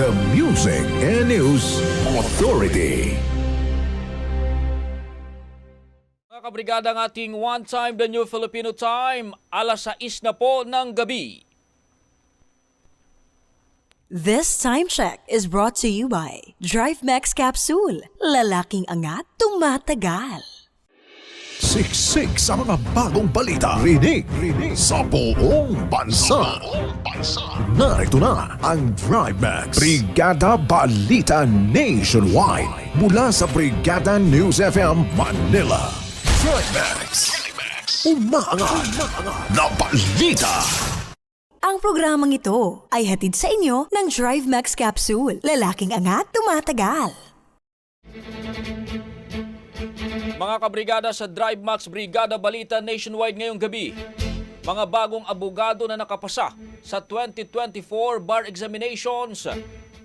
The Music and News Authority. Mga kabrigada ng ating One Time The New Filipino Time, alas 6 na po ng gabi. This time check is brought to you by Drive Max Capsule. Lalaking angat, tumatagal. Siksik sa mga bagong balita. Rinig, rinig sa buong bansa. Narito na ang Drive Max. Brigada Balita Nationwide. Mula sa Brigada News FM Manila. Drive Max. Umaangat na balita. Ang programang ito ay hatid sa inyo ng Drive Max Capsule. Lalaking angat, tumatagal. Mga kabrigada sa Drive Max Brigada Balita Nationwide ngayong gabi. Mga bagong abogado na nakapasa sa 2024 bar examinations,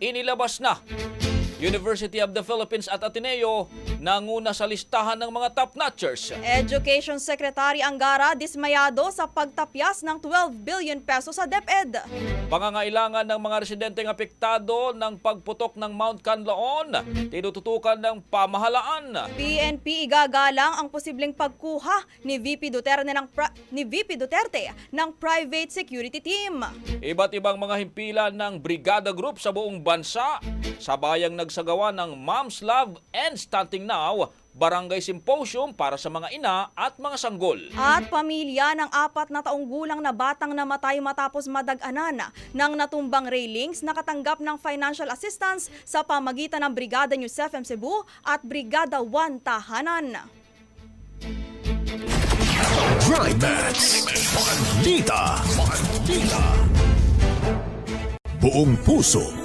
inilabas na. University of the Philippines at Ateneo nanguna sa listahan ng mga top-notchers. Education Secretary Angara dismayado sa pagtapyas ng 12 billion pesos sa DepEd. Pangangailangan ng mga residenteng apektado ng pagputok ng Mount Canlaon, tinututukan ng pamahalaan. PNP igagalang ang posibleng pagkuha ni VP Duterte ng ni VP Duterte ng private security team. Iba't ibang mga himpilan ng Brigada Group sa buong bansa, sabayang nagsagawa ng Mom's Love and Stunting Now Barangay Symposium para sa mga ina at mga sanggol. At pamilya ng apat na taong gulang na batang namatay matapos madaganan ng natumbang railings nakatanggap ng financial assistance sa pamagitan ng Brigada News FM Cebu at Brigada 1 Tahanan. Buong puso.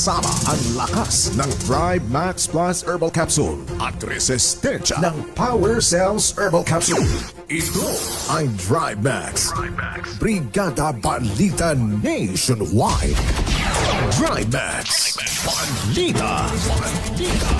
Kasama ang lakas ng Thrive Max Plus Herbal Capsule at resistensya ng Power Cells Herbal Capsule. Ito ang Thrive Max. Brigada Balita Nationwide. Thrive Max. Balita. Balita.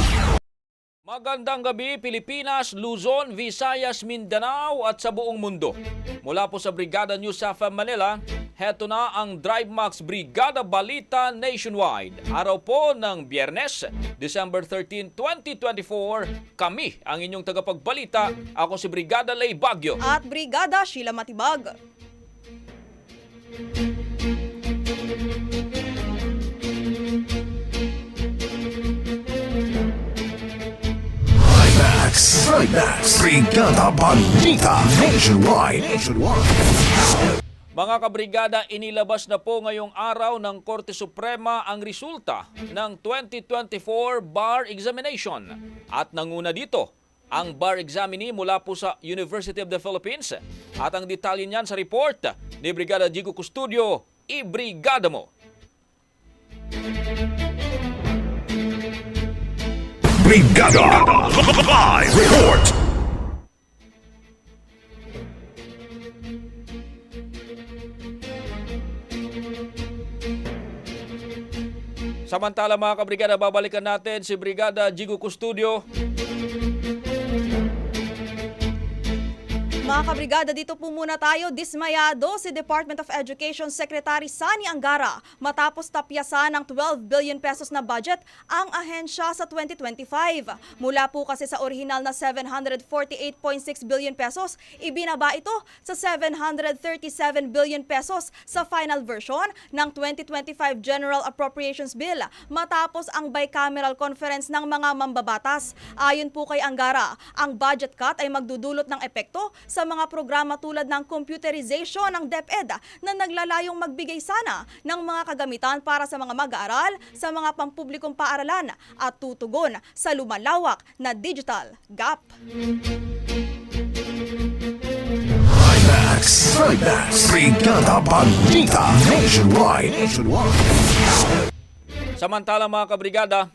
Magandang gabi Pilipinas, Luzon, Visayas, Mindanao at sa buong mundo. Mula po sa Brigada News sa Manila, heto na ang Drive Max Brigada Balita Nationwide. Araw po ng Biyernes, December 13, 2024. Kami ang inyong tagapagbalita. Ako si Brigada Lay Bagyo. At Brigada Sheila Matibag. Max. Max. Brigada Balita Nationwide. Nationwide. Mga kabrigada, inilabas na po ngayong araw ng Korte Suprema ang resulta ng 2024 bar examination. At nanguna dito, ang bar examinee mula po sa University of the Philippines. At ang detalye niyan sa report ni Brigada Jigo Custodio, i-brigada mo. Brigada Live Report Samantala mga kabrigada, babalikan natin si Brigada Jigo Custodio. Mga kabrigada, dito po muna tayo. Dismayado si Department of Education Secretary Sani Angara matapos tapyasan ng 12 billion pesos na budget ang ahensya sa 2025. Mula po kasi sa orihinal na 748.6 billion pesos, ibinaba ito sa 737 billion pesos sa final version ng 2025 General Appropriations Bill matapos ang bicameral conference ng mga mambabatas. Ayon po kay Angara, ang budget cut ay magdudulot ng epekto sa mga programa tulad ng computerization ng DepEd na naglalayong magbigay sana ng mga kagamitan para sa mga mag-aaral sa mga pampublikong paaralan at tutugon sa lumalawak na digital gap. Max Max Brigada Nationwide Nationwide Samantala mga kabrigada,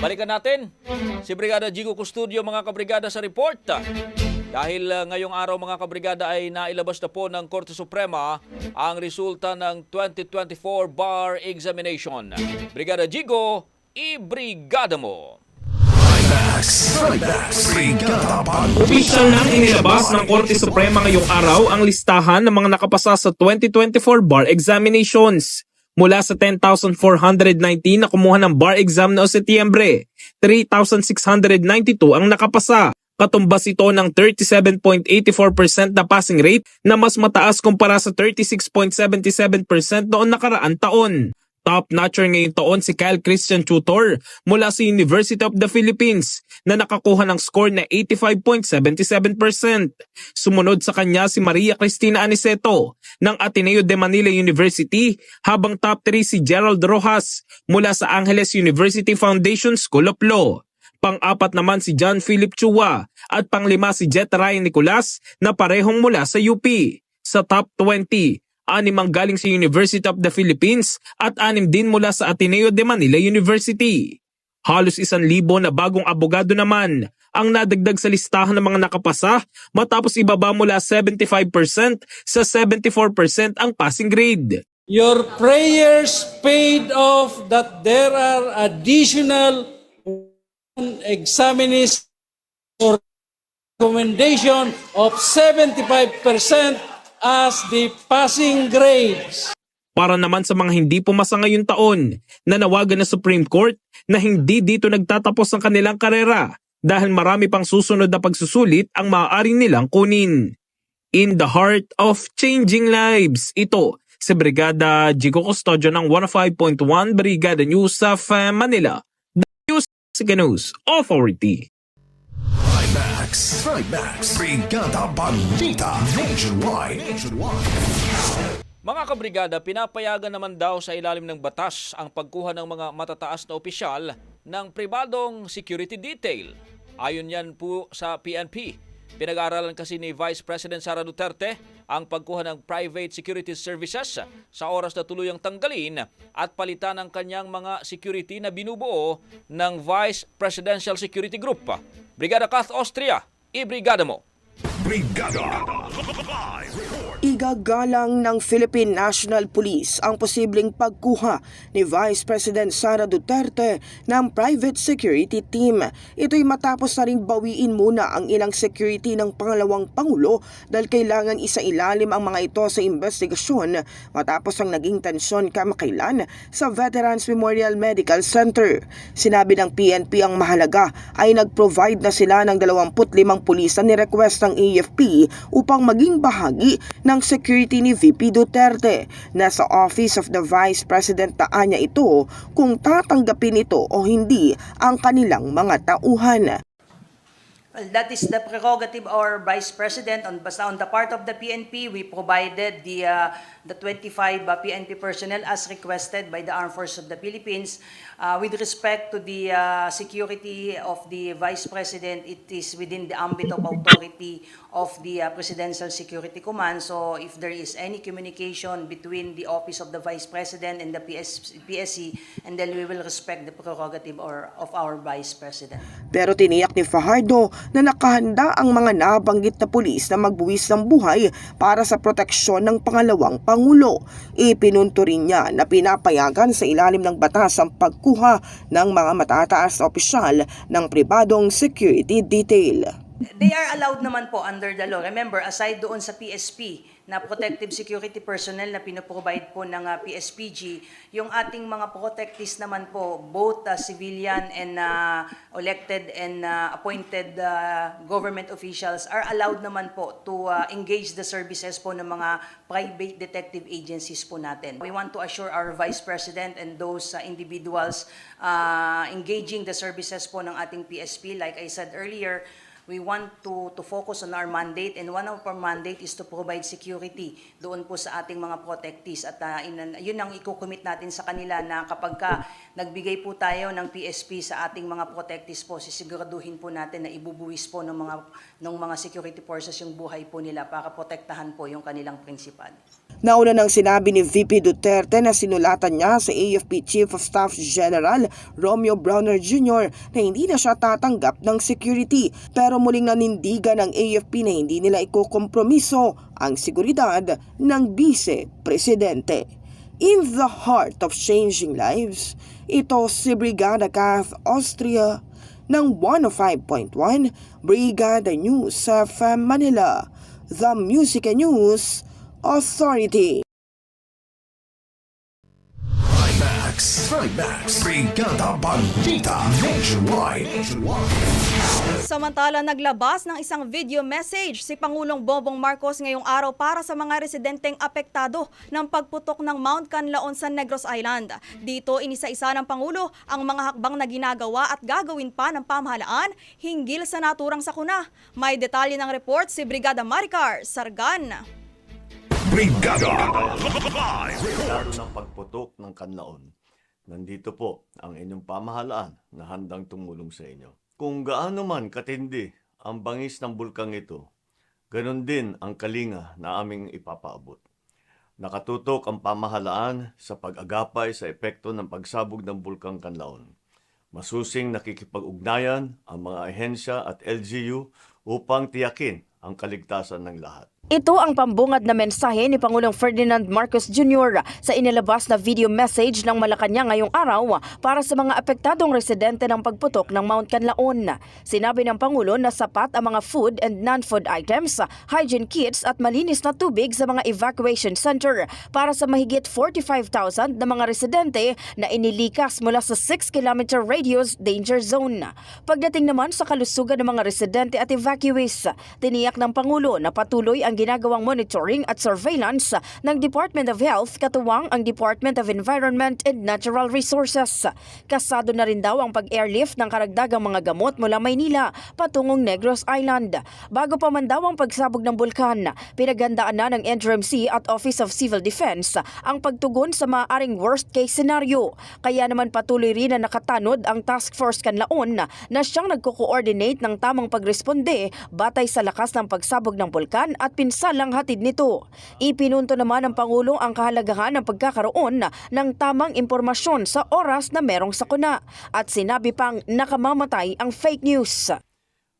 balikan natin si Brigada Jigo Custodio mga kabrigada sa report. Dahil uh, ngayong araw mga kabrigada ay nailabas na po ng Korte Suprema ang resulta ng 2024 bar examination. Brigada Jigo, i-brigada mo! Max Opisyal nang inilabas ng Korte Suprema ngayong araw ang listahan ng mga nakapasa sa 2024 bar examinations. Mula sa 10,419 na kumuha ng bar exam noong Setyembre, 3,692 ang nakapasa. Katumbas ito ng 37.84% na passing rate na mas mataas kumpara sa 36.77% noon nakaraan taon. Top notcher ngayong taon si Kyle Christian Tutor mula sa University of the Philippines na nakakuha ng score na 85.77%. Sumunod sa kanya si Maria Cristina Aniceto ng Ateneo de Manila University habang top 3 si Gerald Rojas mula sa Angeles University Foundation School of Law. Pang-apat naman si John Philip Chua at panglima si Jet Ryan Nicolas na parehong mula sa UP. Sa top 20, anim ang galing sa University of the Philippines at anim din mula sa Ateneo de Manila University. Halos isang libo na bagong abogado naman ang nadagdag sa listahan ng mga nakapasa matapos ibaba mula 75% sa 74% ang passing grade. Your prayers paid off that there are additional examinees for recommendation of 75% as the passing grades. Para naman sa mga hindi pumasa ngayong taon, nanawagan ng Supreme Court na hindi dito nagtatapos ang kanilang karera dahil marami pang susunod na pagsusulit ang maaaring nilang kunin. In the heart of changing lives, ito si Brigada Jigo Custodio ng 105.1 Brigada News of Manila, News Authority. Max Max Brigada Balita Nationwide Nationwide Mga kabrigada, pinapayagan naman daw sa ilalim ng batas ang pagkuha ng mga matataas na opisyal ng pribadong security detail. Ayon yan po sa PNP. Pinag-aaralan kasi ni Vice President Sara Duterte ang pagkuha ng private security services sa oras na tuluyang tanggalin at palitan ng kanyang mga security na binubuo ng Vice Presidential Security Group. Brigada Kath Austria, i-brigada mo! Brigada Live Igagalang ng Philippine National Police ang posibleng pagkuha ni Vice President Sara Duterte ng private security team. Ito'y matapos na ring bawiin muna ang ilang security ng pangalawang Pangulo dahil kailangan isa ilalim ang mga ito sa investigasyon matapos ang naging tensyon kamakailan sa Veterans Memorial Medical Center. Sinabi ng PNP ang mahalaga ay nag-provide na sila ng 25 pulis na ni-request ng AFP upang maging bahagi ng security ni VP Duterte. Nasa Office of the Vice President taan niya ito kung tatanggapin ito o hindi ang kanilang mga tauhan. Well, that is the prerogative of our Vice President. On, basta on the part of the PNP, we provided the, uh, the 25 uh, PNP personnel as requested by the Armed Forces of the Philippines. Uh, with respect to the uh, security of the Vice President, it is within the ambit of authority of the uh, Presidential Security Command. So if there is any communication between the Office of the Vice President and the PS, PSC, and then we will respect the prerogative or, of our Vice President. Pero tiniyak ni Fajardo na nakahanda ang mga nabanggit na pulis na magbuwis ng buhay para sa proteksyon ng pangalawang Pangulo. Ipinunto rin niya na pinapayagan sa ilalim ng batas ang pagkuha ng mga matataas na opisyal ng pribadong security detail. They are allowed naman po under the law. Remember, aside doon sa PSP na protective security personnel na pinoprovide po ng uh, PSPG, yung ating mga protectees naman po, both uh, civilian and uh, elected and uh, appointed uh, government officials are allowed naman po to uh, engage the services po ng mga private detective agencies po natin. We want to assure our Vice President and those uh, individuals uh, engaging the services po ng ating PSP, like I said earlier, we want to to focus on our mandate and one of our mandate is to provide security doon po sa ating mga protectees at uh, inan- yun ang iko-commit natin sa kanila na kapag ka nagbigay po tayo ng PSP sa ating mga protectees po sisiguraduhin po natin na ibubuwis po ng mga ng mga security forces yung buhay po nila para protektahan po yung kanilang prinsipal. Nauna nang sinabi ni VP Duterte na sinulatan niya sa AFP Chief of Staff General Romeo Browner Jr. na hindi na siya tatanggap ng security pero muling nanindigan ng AFP na hindi nila ikokompromiso ang seguridad ng Vice Presidente. In the heart of changing lives, ito si Brigada Kath Austria ng 105.1 Brigada News sa Manila, The Music and News Authority. Max, Max, Brigada Balita Nationwide. Samantala, naglabas ng isang video message si Pangulong Bongbong Marcos ngayong araw para sa mga residenteng apektado ng pagputok ng Mount Canlaon sa Negros Island. Dito, inisa-isa ng Pangulo ang mga hakbang na ginagawa at gagawin pa ng pamahalaan hinggil sa naturang sakuna. May detalye ng report si Brigada Maricar Sargan. Brigada Live ng pagputok ng kanlaon. Nandito po ang inyong pamahalaan na handang tumulong sa inyo. Kung gaano man katindi ang bangis ng bulkang ito, ganon din ang kalinga na aming ipapaabot. Nakatutok ang pamahalaan sa pag-agapay sa epekto ng pagsabog ng bulkang kanlaon. Masusing nakikipag-ugnayan ang mga ahensya at LGU upang tiyakin ang kaligtasan ng lahat. Ito ang pambungad na mensahe ni Pangulong Ferdinand Marcos Jr. sa inilabas na video message ng Malacanang ngayong araw para sa mga apektadong residente ng pagputok ng Mount Canlaon. Sinabi ng Pangulo na sapat ang mga food and non-food items, hygiene kits at malinis na tubig sa mga evacuation center para sa mahigit 45,000 na mga residente na inilikas mula sa 6-kilometer radius danger zone. Pagdating naman sa kalusugan ng mga residente at evacuees, tiniyak ng Pangulo na patuloy ang ginagawang monitoring at surveillance ng Department of Health katuwang ang Department of Environment and Natural Resources. Kasado na rin daw ang pag-airlift ng karagdagang mga gamot mula Maynila patungong Negros Island. Bago pa man daw ang pagsabog ng bulkan, pinaghandaan na ng NDRMC at Office of Civil Defense ang pagtugon sa maaaring worst case scenario. Kaya naman patuloy rin na nakatanod ang Task Force Kanlaon na siyang nagko-coordinate ng tamang pagresponde batay sa lakas ng pagsabog ng bulkan at pinsalang hatid nito. Ipinunto naman ng Pangulo ang kahalagahan ng pagkakaroon ng tamang impormasyon sa oras na merong sakuna at sinabi pang nakamamatay ang fake news.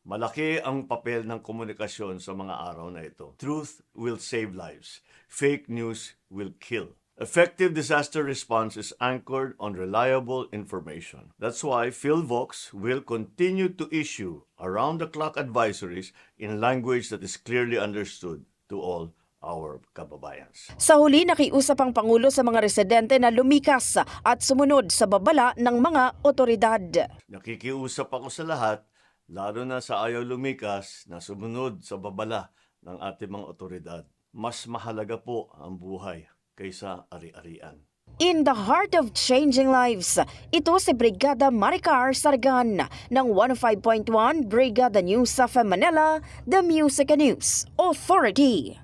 Malaki ang papel ng komunikasyon sa mga araw na ito. Truth will save lives. Fake news will kill. Effective disaster response is anchored on reliable information. That's why PhilVox will continue to issue around-the-clock advisories in language that is clearly understood to all our kababayans. Sa huli, nakiusap ang Pangulo sa mga residente na lumikas at sumunod sa babala ng mga otoridad. Nakikiusap ako sa lahat, lalo na sa ayaw lumikas na sumunod sa babala ng ating mga otoridad. Mas mahalaga po ang buhay kaysa ari-arian. In the heart of changing lives, ito si Brigada Maricar Sargan ng 105.1 Brigada News of Manila, the Music and News Authority.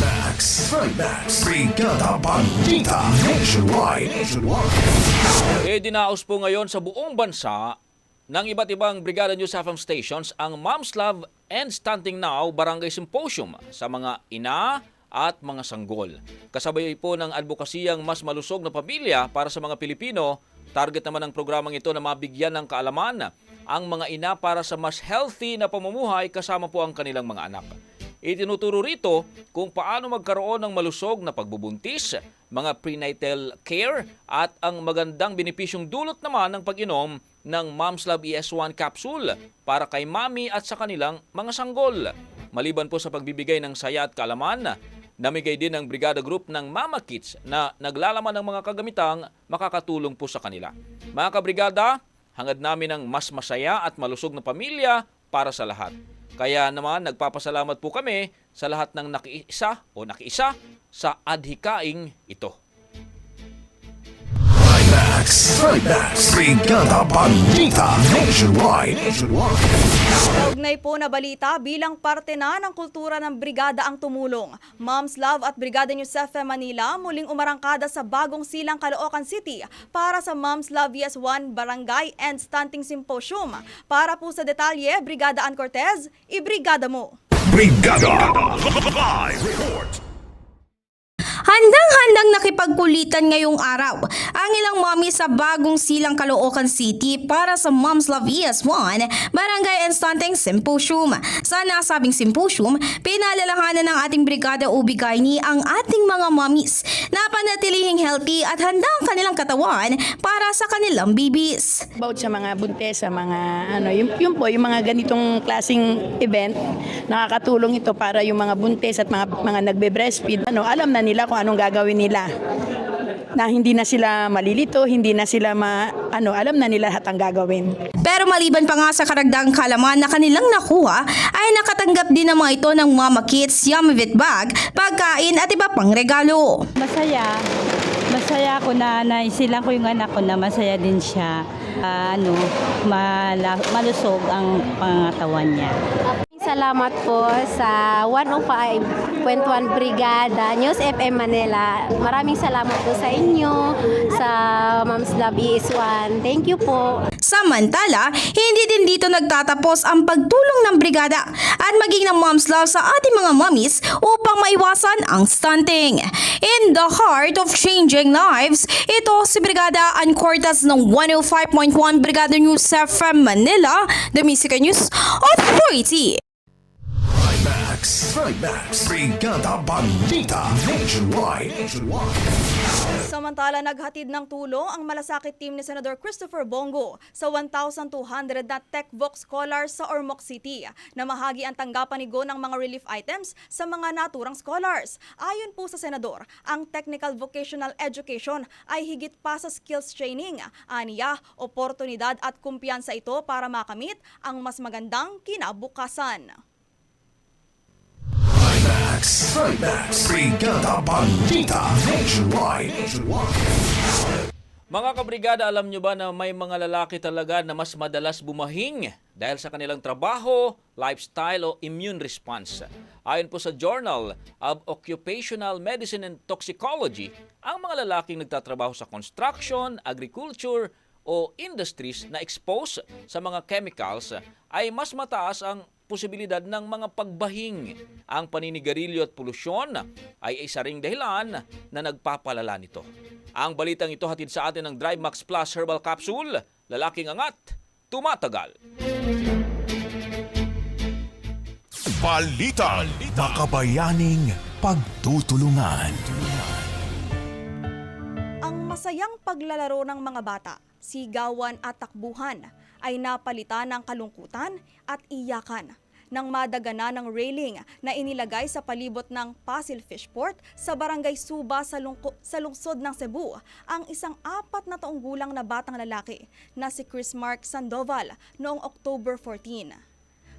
Max, Max, Brigada Balita Nationwide. E dinaos po ngayon sa buong bansa ng iba't ibang Brigada News FM stations ang Mom's Love and Stunting Now Barangay Symposium sa mga ina at mga sanggol. Kasabay po ng advokasiyang mas malusog na pamilya para sa mga Pilipino, target naman ng programang ito na mabigyan ng kaalaman ang mga ina para sa mas healthy na pamumuhay kasama po ang kanilang mga anak. Itinuturo rito kung paano magkaroon ng malusog na pagbubuntis, mga prenatal care at ang magandang benepisyong dulot naman ng pag-inom ng Mom's Love ES1 capsule para kay mami at sa kanilang mga sanggol. Maliban po sa pagbibigay ng saya at kaalaman, namigay din ng Brigada Group ng Mama Kits na naglalaman ng mga kagamitang makakatulong po sa kanila. Mga kabrigada, hangad namin ng mas masaya at malusog na pamilya para sa lahat. Kaya naman nagpapasalamat po kami sa lahat ng nakiisa o nakiisa sa adhikaing ito. Max, Max, Brigada Balita Nationwide. Kaugnay po na balita bilang parte na ng kultura ng Brigada ang tumulong. Moms Love at Brigada News FM Manila muling umarangkada sa bagong silang Caloocan City para sa Moms Love Yes 1 Barangay and Stunting Symposium. Para po sa detalye, Brigada Ann Cortez, ibrigada mo! Brigada Live Report. Handang-handang nakipagkulitan ngayong araw ang ilang mommy sa bagong silang Caloocan City para sa Moms Love ES1 Barangay and Symposium. Sa nasabing symposium, pinalalahanan ng ating Brigada Ubigayni ang ating mga mommies na panatilihing healthy at handa ang kanilang katawan para sa kanilang bibis. About sa mga buntes, sa mga ano, yun, yun po, yung mga ganitong klasing event, nakakatulong ito para yung mga buntes at mga, mga nagbe-breastfeed, ano, alam na nila kung anong gagawin nila. Na hindi na sila malilito, hindi na sila ma, ano, alam na nila lahat ang gagawin. Pero maliban pa nga sa karagdagang kalaman na kanilang nakuha, ay nakatanggap din ng mga ito ng Mama Kids Yummy Vet Bag, pagkain at iba pang regalo. Masaya. Masaya ako na naisilang ko yung anak ko na masaya din siya. Ah, ano, mala, malusog ang pangatawan niya. Salamat po sa 105.1 Brigada News FM Manila. Maraming salamat po sa inyo, sa Moms Love is One. Thank you po. Samantala, hindi din dito nagtatapos ang pagtulong ng brigada at maging ng Moms Love sa ating mga mommies upang maiwasan ang stunting. In the heart of changing lives, ito si Brigada Ancortas ng 105.1 Brigada News FM Manila, the Music News Authority. Max, Max, Brigada Balita Nationwide. Samantala, naghatid ng tulong ang malasakit team ni Senador Christopher Bongo sa 1,200 na TechVox scholars sa Ormoc City na mahagi ang tanggapan ni Go ng mga relief items sa mga naturang scholars. Ayon po sa Senador, ang technical vocational education ay higit pa sa skills training. Aniya, oportunidad at kumpiyansa ito para makamit ang mas magandang kinabukasan. Max, Max, Brigada Balita Nationwide. Mga kabrigada, alam nyo ba na may mga lalaki talaga na mas madalas bumahing dahil sa kanilang trabaho, lifestyle o immune response? Ayon po sa Journal of Occupational Medicine and Toxicology, ang mga lalaking nagtatrabaho sa construction, agriculture, o industries na expose sa mga chemicals ay mas mataas ang posibilidad ng mga pagbahing. Ang paninigarilyo at polusyon ay isa ring dahilan na nagpapalala nito. Ang balitang ito hatid sa atin ng Drive Max Plus Herbal Capsule, lalaking angat, tumatagal. Balita. Makabayaning pagtutulungan. Ang masayang paglalaro ng mga bata, sigawan at takbuhan ay napalitan ng kalungkutan at iyakan nang madagana ng railing na inilagay sa palibot ng Pasil Fishport sa barangay Suba sa, lungko- sa lungsod ng Cebu ang isang apat na taong gulang na batang lalaki na si Chris Mark Sandoval noong October 14.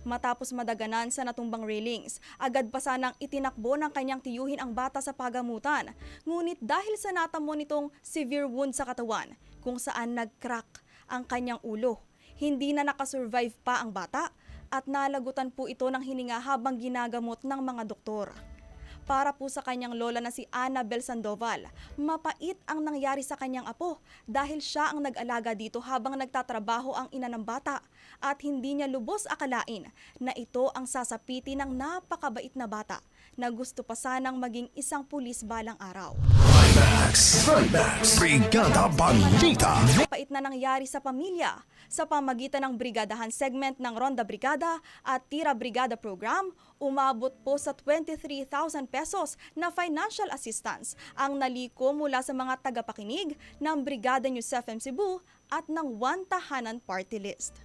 Matapos madaganan sa natumbang railings, agad pa sanang itinakbo ng kanyang tiyuhin ang bata sa pagamutan. Ngunit dahil sa natamo nitong severe wound sa katawan, kung saan nag-crack ang kanyang ulo, hindi na nakasurvive pa ang bata at nalagutan po ito ng hininga habang ginagamot ng mga doktor para po sa kanyang lola na si Annabel Sandoval. Mapait ang nangyari sa kanyang apo dahil siya ang nag-alaga dito habang nagtatrabaho ang ina ng bata at hindi niya lubos akalain na ito ang sasapiti ng napakabait na bata na gusto pa sanang maging isang pulis balang araw. Max, Max, Brigada Balita. Mapait na nangyari sa pamilya sa pamagitan ng brigadahan segment ng Ronda Brigada at Tira Brigada Program, umabot po sa 23,000 pesos na financial assistance ang naliko mula sa mga tagapakinig ng Brigada News FM Cebu at ng One Tahanan Party List.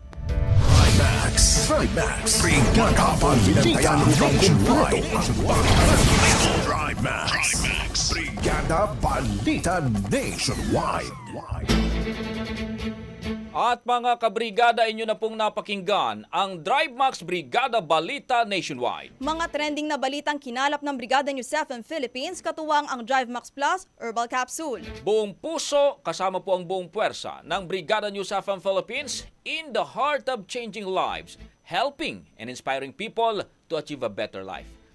Max, Max, Brigada Balita Nationwide. Drive Max, Brigada Balita Nationwide. At mga kabrigada, inyo na pong napakinggan ang Drive Max Brigada Balita Nationwide. Mga trending na balitang kinalap ng Brigada News FM Philippines katuwang ang Drive Max Plus Herbal Capsule. Buong puso, kasama po ang buong puwersa ng Brigada News FM Philippines in the heart of changing lives, helping and inspiring people to achieve a better life.